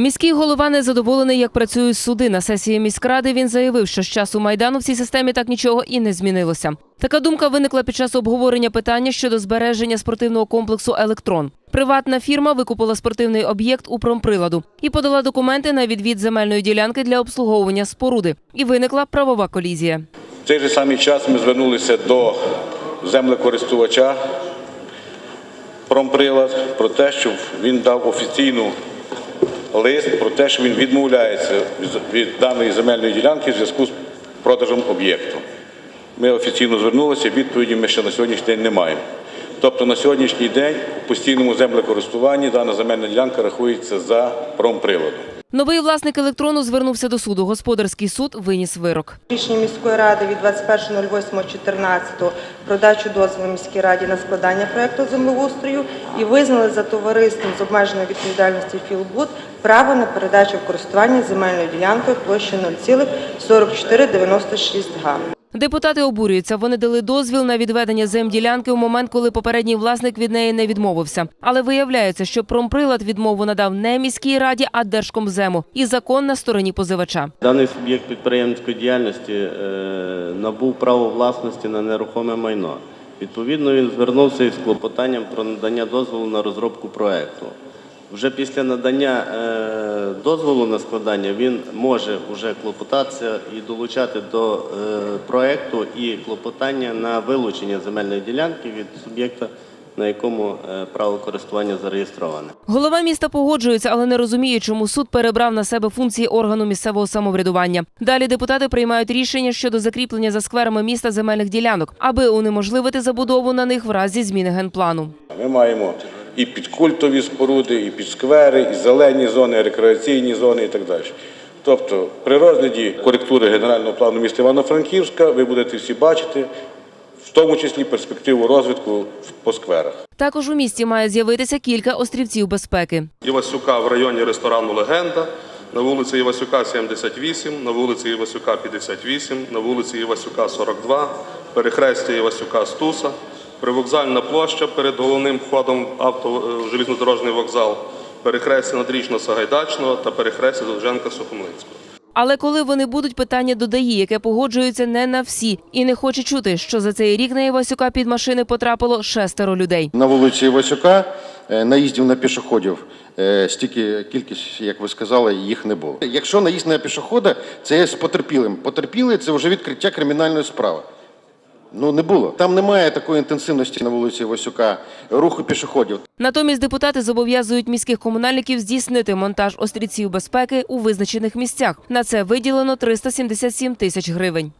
Міський голова не задоволений, як працюють суди. На сесії міськради він заявив, що з часу майдану в цій системі так нічого і не змінилося. Така думка виникла під час обговорення питання щодо збереження спортивного комплексу Електрон. Приватна фірма викупила спортивний об'єкт у промприладу і подала документи на відвід земельної ділянки для обслуговування споруди. І виникла правова колізія. В цей же самий час ми звернулися до землекористувача промприлад про те, щоб він дав офіційну лист про те, що він відмовляється від- даної земельної ділянки в зв'язку з продажем об'єкту. Ми офіційно звернулися, відповіді ми ще на сьогоднішній день не маємо. Тобто на сьогоднішній день у постійному землекористуванні дана земельна ділянка рахується за промприладом. Новий власник електрону звернувся до суду. Господарський суд виніс вирок. Рішення міської ради від 21.08.14 про дачу дозволу міській раді на складання проекту землеустрою і визнали за товариством з обмеженою відповідальністю «Філбуд» право на передачу в користування земельною ділянкою площі 0,4496 га. Депутати обурюються. Вони дали дозвіл на відведення земділянки у момент, коли попередній власник від неї не відмовився. Але виявляється, що промприлад відмову надав не міській раді, а Держкомзему. І закон на стороні позивача. Даний суб'єкт підприємницької діяльності е, набув право власності на нерухоме майно. Відповідно, він звернувся із клопотанням про надання дозволу на розробку проекту. Вже після надання е, дозволу на складання він може вже клопотатися і долучати до е, проекту і клопотання на вилучення земельної ділянки від суб'єкта, на якому е, право користування зареєстроване. Голова міста погоджується, але не розуміє, чому суд перебрав на себе функції органу місцевого самоврядування. Далі депутати приймають рішення щодо закріплення за скверами міста земельних ділянок, аби унеможливити забудову на них в разі зміни генплану. Ми маємо і підкультові споруди, і підсквери, і зелені зони, і рекреаційні зони і так далі. Тобто, при розгляді коректури генерального плану міста Івано-Франківська ви будете всі бачити, в тому числі перспективу розвитку по скверах. Також у місті має з'явитися кілька острівців безпеки. Івасюка в районі ресторану Легенда, на вулиці Івасюка 78, на вулиці Івасюка 58, на вулиці Івасюка 42, перехрестя Івасюка Стуса, привокзальна площа перед головним входом в авто в железнодорожний вокзал, перехрестя Надрічно-Сагайдачного та перехрестя Довженка-Сухомлинського. Але коли вони будуть питання додаї, яке погоджується не на всі, і не хоче чути, що за цей рік на Івасюка під машини потрапило шестеро людей. На вулиці Івасюка е, наїздів на пішоходів е, стільки кількість, як ви сказали, їх не було. Якщо наїзд на пішохода, це є з потерпілим. Потерпілий це вже відкриття кримінальної справи. Ну не було. Там немає такої інтенсивності на вулиці Васюка, руху пішоходів. Натомість депутати зобов'язують міських комунальників здійснити монтаж острівців безпеки у визначених місцях. На це виділено 377 тисяч гривень.